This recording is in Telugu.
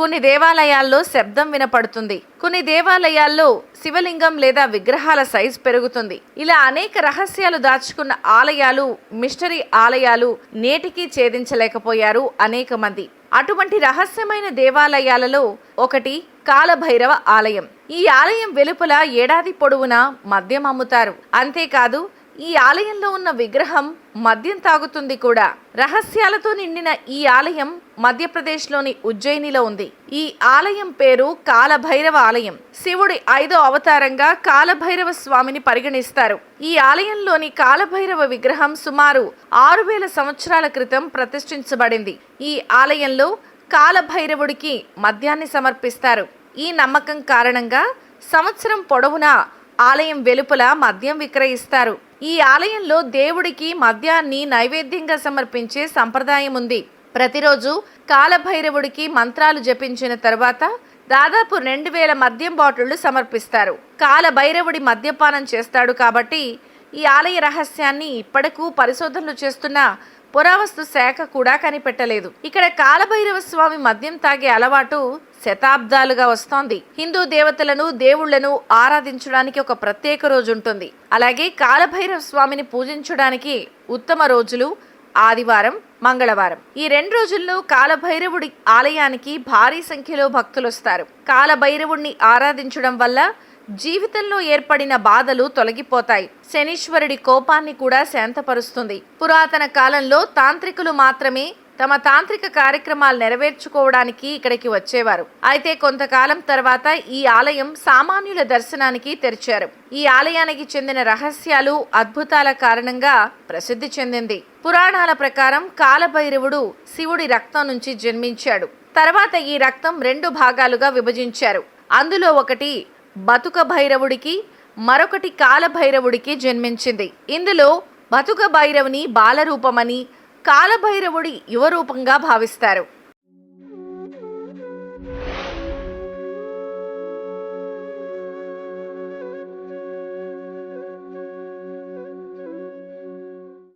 కొన్ని దేవాలయాల్లో శబ్దం వినపడుతుంది. కొన్ని దేవాలయాల్లో శివలింగం లేదా విగ్రహాల సైజ్ పెరుగుతుంది. ఇలా అనేక రహస్యాలు దాచుకున్న ఆలయాలు మిస్టరీ ఆలయాలు నేటికీ ఛేదించలేకపోయారు అనేక మంది. అటువంటి రహస్యమైన దేవాలయాలలో ఒకటి కాలభైరవ ఆలయం. ఈ ఆలయం వెలుపల ఏడాది పొడవునా మద్యం అమ్ముతారు. అంతేకాదు ఈ ఆలయంలో ఉన్న విగ్రహం మద్యం తాగుతుంది కూడా. రహస్యాలతో నిండిన ఈ ఆలయం మధ్యప్రదేశ్లోని ఉజ్జయినిలో ఉంది. ఈ ఆలయం పేరు కాలభైరవ ఆలయం. శివుడి ఐదో అవతారంగా కాలభైరవ స్వామిని పరిగణిస్తారు. ఈ ఆలయంలోని కాలభైరవ విగ్రహం సుమారు ఆరు వేల సంవత్సరాల క్రితం ప్రతిష్ఠించబడింది. ఈ ఆలయంలో కాలభైరవుడికి మద్యాన్ని సమర్పిస్తారు. ఈ నమ్మకం కారణంగా సంవత్సరం పొడవునా ఆలయం వెలుపల మద్యం విక్రయిస్తారు. ఈ ఆలయంలో దేవుడికి మద్యాన్ని నైవేద్యంగా సమర్పించే సంప్రదాయం ఉంది. ప్రతిరోజు కాలభైరవుడికి మంత్రాలు జపించిన తర్వాత దాదాపు రెండు వేల మద్యం బాటిళ్ళు సమర్పిస్తారు. కాలభైరవుడి మద్యపానం చేస్తాడు కాబట్టి ఈ ఆలయ రహస్యాన్ని ఇప్పటికూ పరిశోధనలు చేస్తున్న పురావస్తు శాఖ కూడా కనిపెట్టలేదు. ఇక్కడ కాలభైరవ స్వామి మద్యం తాగే అలవాటు శతాబ్దాలుగా వస్తోంది. హిందూ దేవతలను దేవుళ్ళను ఆరాధించడానికి ఒక ప్రత్యేక రోజు ఉంటుంది అలాగే కాలభైరవ స్వామిని పూజించడానికి ఉత్తమ రోజులు ఆదివారం మంగళవారం. ఈ రెండు రోజుల్లో కాలభైరవుడి ఆలయానికి భారీ సంఖ్యలో భక్తులు వస్తారు కాలభైరవుణ్ణి ఆరాధించడం వల్ల జీవితంలో ఏర్పడిన బాధలు తొలగిపోతాయి. శనీశ్వరుడి కోపాన్ని కూడా శాంతపరుస్తుంది. పురాతన కాలంలో తాంత్రికులు మాత్రమే తమ తాంత్రిక కార్యక్రమాలు నెరవేర్చుకోవడానికి ఇక్కడికి వచ్చేవారు. అయితే కొంతకాలం తర్వాత ఈ ఆలయం సామాన్యుల దర్శనానికి తెరిచారు. ఈ ఆలయానికి చెందిన రహస్యాలు అద్భుతాల కారణంగా ప్రసిద్ధి చెందింది. పురాణాల ప్రకారం కాలభైరవుడు శివుడి రక్తం నుంచి జన్మించాడు. తర్వాత ఈ రక్తం రెండు భాగాలుగా విభజించారు. అందులో ఒకటి బతుక భైరవుడికి మరొకటి కాలభైరవుడికి జన్మించింది. ఇందులో బతుక భైరవుని బాలరూపమని కాలభైరవుడి యువరూపంగా భావిస్తారు.